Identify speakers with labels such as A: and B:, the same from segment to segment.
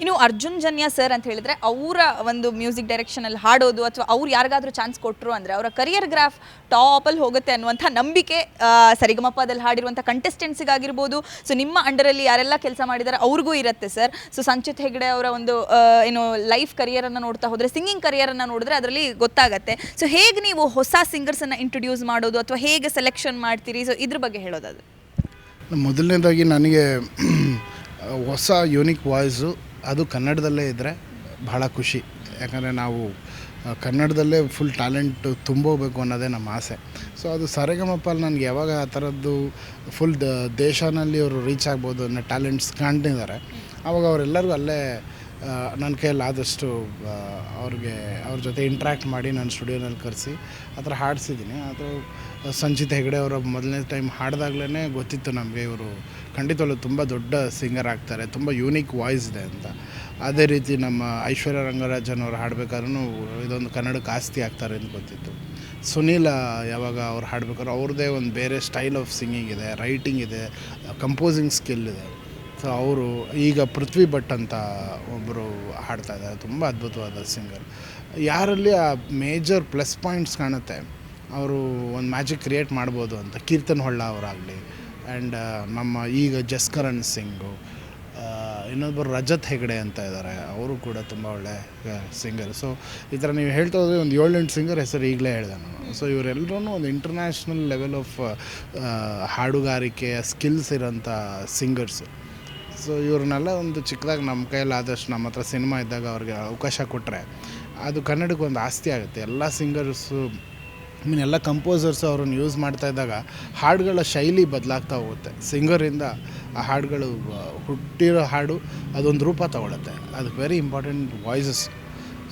A: ಇನ್ನು ಅರ್ಜುನ್ ಜನ್ಯ ಸರ್ ಅಂತ ಹೇಳಿದ್ರೆ ಅವರ ಒಂದು ಮ್ಯೂಸಿಕ್ ಡೈರೆಕ್ಷನ್ ಅಲ್ಲಿ ಹಾಡೋದು ಅಥವಾ ಅವ್ರು ಯಾರಿಗಾದ್ರೂ ಚಾನ್ಸ್ ಕೊಟ್ಟರು ಅಂದ್ರೆ ಅವರ ಕರಿಯರ್ ಗ್ರಾಫ್ ಟಾಪ್ ಅಲ್ಲಿ ಹೋಗುತ್ತೆ ಅನ್ನುವಂಥ ನಂಬಿಕೆ ಸರಿಗಮಪದಲ್ಲಿ ಹಾಡಿರುವಂಥ ಕಂಟೆಸ್ಟೆಂಟ್ಸಿಗಾಗಿರ್ಬೋದು ಸೊ ನಿಮ್ಮ ಅಂಡರಲ್ಲಿ ಯಾರೆಲ್ಲ ಕೆಲಸ ಮಾಡಿದ್ದಾರೆ ಅವ್ರಿಗೂ ಇರುತ್ತೆ ಸರ್ ಸೊ ಸಂಚಿತ್ ಹೆಗ್ಡೆ ಅವರ ಒಂದು ಏನು ಲೈಫ್ ಕರಿಯರನ್ನು ನೋಡ್ತಾ ಹೋದರೆ ಸಿಂಗಿಂಗ್ ಕರಿಯರನ್ನು ನೋಡಿದ್ರೆ ಅದರಲ್ಲಿ ಗೊತ್ತಾಗುತ್ತೆ. ಸೊ ಹೇಗೆ ನೀವು ಹೊಸ ಸಿಂಗರ್ಸನ್ನು ಇಂಟ್ರೊಡ್ಯೂಸ್ ಮಾಡೋದು ಅಥವಾ ಹೇಗೆ ಸೆಲೆಕ್ಷನ್ ಮಾಡ್ತೀರಿ? ಸೊ ಇದ್ರ ಬಗ್ಗೆ ಹೇಳೋದು
B: ಮೊದಲನೇದಾಗಿ ನನಗೆ ಹೊಸ ಯೂನಿಕ್ ವಾಯ್ಸು ಅದು ಕನ್ನಡದಲ್ಲೇ ಇದ್ದರೆ ಬಹಳ ಖುಷಿ. ಯಾಕಂದರೆ ನಾವು ಕನ್ನಡದಲ್ಲೇ ಫುಲ್ ಟ್ಯಾಲೆಂಟ್ ತುಂಬೋಬೇಕು ಅನ್ನೋದೇ ನಮ್ಮ ಆಸೆ. ಸೊ ಅದು ಸರೆಗಮಪ್ಪಲ್ಲಿ ನನಗೆ ಯಾವಾಗ ಆ ಥರದ್ದು ಫುಲ್ ದೇಶನಲ್ಲಿ ಅವರು ರೀಚ್ ಆಗ್ಬೋದು ಅನ್ನೋ ಟ್ಯಾಲೆಂಟ್ಸ್ ಕಾಣ್ತಿದ್ದಾರೆ ಆವಾಗ ಅವರೆಲ್ಲರಿಗೂ ಅಲ್ಲೇ ನನ್ನ ಕೈಯಲ್ಲಿ ಆದಷ್ಟು ಅವ್ರಿಗೆ, ಅವ್ರ ಜೊತೆ ಇಂಟ್ರ್ಯಾಕ್ಟ್ ಮಾಡಿ ನಾನು ಸ್ಟುಡಿಯೋನಲ್ಲಿ ಕರೆಸಿ, ಆ ಥರ ಹಾಡಿಸಿದ್ದೀನಿ. ಅದು ಸಂಚಿತ್ ಹೆಗಡೆ ಅವರ ಮೊದಲನೇ ಟೈಮ್ ಹಾಡಿದಾಗಲೇ ಗೊತ್ತಿತ್ತು ನಮಗೆ ಇವರು ಖಂಡಿತವಾಗ್ಲೂ ತುಂಬ ದೊಡ್ಡ ಸಿಂಗರ್ ಆಗ್ತಾರೆ, ತುಂಬ ಯೂನಿಕ್ ವಾಯ್ಸ್ ಇದೆ ಅಂತ. ಅದೇ ರೀತಿ ನಮ್ಮ ಐಶ್ವರ್ಯ ರಂಗರಾಜನ್ ಅವ್ರು ಹಾಡಬೇಕಾದ್ರೂ ಇದೊಂದು ಕನ್ನಡಕ್ಕೆ ಆಸ್ತಿ ಆಗ್ತಾರೆ ಅಂತ ಗೊತ್ತಿತ್ತು. ಸುನೀಲ ಯಾವಾಗ ಅವ್ರು ಹಾಡ್ಬೇಕಾದ್ರೆ ಅವ್ರದ್ದೇ ಒಂದು ಬೇರೆ ಸ್ಟೈಲ್ ಆಫ್ ಸಿಂಗಿಂಗ್ ಇದೆ ರೈಟಿಂಗ್ ಇದೆ ಕಂಪೋಸಿಂಗ್ ಸ್ಕಿಲ್ ಇದೆ. ಸೊ ಅವರು ಈಗ ಪೃಥ್ವಿ ಭಟ್ ಅಂತ ಒಬ್ಬರು ಹಾಡ್ತಾ ಇದ್ದಾರೆ. ತುಂಬ ಅದ್ಭುತವಾದ ಸಿಂಗರ್. ಯಾರಲ್ಲಿ ಆ ಮೇಜರ್ ಪ್ಲಸ್ ಪಾಯಿಂಟ್ಸ್ ಕಾಣುತ್ತೆ, ಅವರು ಒಂದು ಮ್ಯಾಜಿಕ್ ಕ್ರಿಯೇಟ್ ಮಾಡ್ಬೋದು ಅಂತ. ಕೀರ್ತನ್ ಹೊಳ್ಳ ಅವರಾಗಲಿ ಆ್ಯಂಡ್ ನಮ್ಮ ಈಗ ಜಸ್ಕರಣ್ ಸಿಂಗು ಇನ್ನೊಬ್ಬರು ರಜತ್ ಹೆಗಡೆ ಅಂತ ಇದ್ದಾರೆ. ಅವರು ಕೂಡ ತುಂಬ ಒಳ್ಳೆ ಸಿಂಗರ್ ಸೊ ಈ ಥರ ನೀವು ಹೇಳ್ತಾ ಹೋದರೆ ಒಂದು ಏಳೆಂಟು ಸಿಂಗರ್ ಹೆಸರು ಈಗಲೇ ಹೇಳಿದೆ ನಾನು. ಸೊ ಇವರೆಲ್ಲರೂ ಒಂದು ಇಂಟರ್ನ್ಯಾಷನಲ್ ಲೆವೆಲ್ ಆಫ್ ಹಾಡುಗಾರಿಕೆಯ ಸ್ಕಿಲ್ಸ್ ಇರೋಂಥ ಸಿಂಗರ್ಸು ಸೊ ಇವ್ರನ್ನೆಲ್ಲ ಒಂದು ಚಿಕ್ಕದಾಗಿ ನಮ್ಮ ಕೈಯಲ್ಲಿ ಆದಷ್ಟು ನಮ್ಮ ಹತ್ರ ಸಿನಿಮಾ ಇದ್ದಾಗ ಅವ್ರಿಗೆ ಅವಕಾಶ ಕೊಟ್ಟರೆ ಅದು ಕನ್ನಡಕ್ಕೆ ಒಂದು ಆಸ್ತಿ ಆಗುತ್ತೆ. ಎಲ್ಲ ಸಿಂಗರ್ಸು ಮೀನ್ ಎಲ್ಲ ಕಂಪೋಸರ್ಸು ಅವ್ರನ್ನ ಯೂಸ್ ಮಾಡ್ತಾ ಇದ್ದಾಗ ಹಾಡುಗಳ ಶೈಲಿ ಬದಲಾಗ್ತಾ ಹೋಗುತ್ತೆ. ಸಿಂಗರಿಂದ ಆ ಹಾಡುಗಳು, ಹುಟ್ಟಿರೋ ಹಾಡು ಅದೊಂದು ರೂಪ ತಗೊಳುತ್ತೆ. ಅದು ವೆರಿ ಇಂಪಾರ್ಟೆಂಟ್ ವಾಯ್ಸಸ್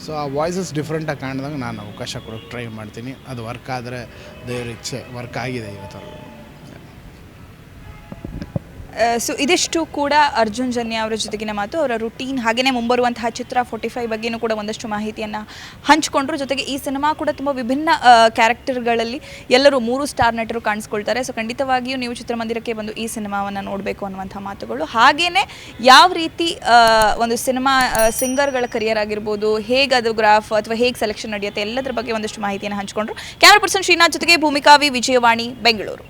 B: ಸೊ ಆ ವಾಯ್ಸಸ್ ಡಿಫ್ರೆಂಟಾಗಿ ಕಾಣಿದಾಗ ನಾನು ಅವಕಾಶ ಕೊಡೋಕ್ಕೆ ಟ್ರೈ ಮಾಡ್ತೀನಿ. ಅದು ವರ್ಕ್ ಆದರೆ ದೇವ್ರ ಇಚ್ಛೆ ವರ್ಕ್ ಆಗಿದೆ ಇವತ್ತವರೆಗೂ
A: ಸೊ ಇದಿಷ್ಟು ಕೂಡ ಅರ್ಜುನ್ ಜನ್ಯ ಅವರ ಜೊತೆಗಿನ ಮಾತು, ಅವರ ರುಟೀನ್ ಹಾಗೆಯೇ ಮುಂಬರುವಂತಹ ಚಿತ್ರ ಫೋರ್ಟಿ ಫೈವ್ ಬಗ್ಗೆನೂ ಕೂಡ ಒಂದಷ್ಟು ಮಾಹಿತಿಯನ್ನು ಹಂಚಿಕೊಂಡ್ರು. ಜೊತೆಗೆ ಈ ಸಿನಿಮಾ ಕೂಡ ತುಂಬ ವಿಭಿನ್ನ ಕ್ಯಾರೆಕ್ಟರ್ಗಳಲ್ಲಿ ಎಲ್ಲರೂ ಮೂರು ಸ್ಟಾರ್ ನಟರು ಕಾಣಿಸ್ಕೊಳ್ತಾರೆ. ಸೊ ಖಂಡಿತವಾಗಿಯೂ ನೀವು ಚಿತ್ರಮಂದಿರಕ್ಕೆ ಬಂದು ಈ ಸಿನಿಮಾವನ್ನು ನೋಡಬೇಕು ಅನ್ನುವಂಥ ಮಾತುಗಳು. ಹಾಗೆಯೇ ಯಾವ ರೀತಿ ಒಂದು ಸಿನಿಮಾ ಸಿಂಗರ್ಗಳ ಕರಿಯರ್ ಆಗಿರ್ಬೋದು, ಹೇಗೆ ಅದು ಗ್ರಾಫ್ ಅಥವಾ ಹೇಗೆ ಸೆಲೆಕ್ಷನ್ ನಡೆಯುತ್ತೆ, ಎಲ್ಲದರ ಬಗ್ಗೆ ಒಂದಷ್ಟು ಮಾಹಿತಿಯನ್ನು ಹಂಚಿಕೊಂಡ್ರು. ಕ್ಯಾಮ್ರಾ ಪರ್ಸನ್ ಶ್ರೀನಾಥ್ ಜೊತೆಗೆ ಭೂಮಿಕಾವಿ ವಿಜಯವಾಣಿ, ಬೆಂಗಳೂರು.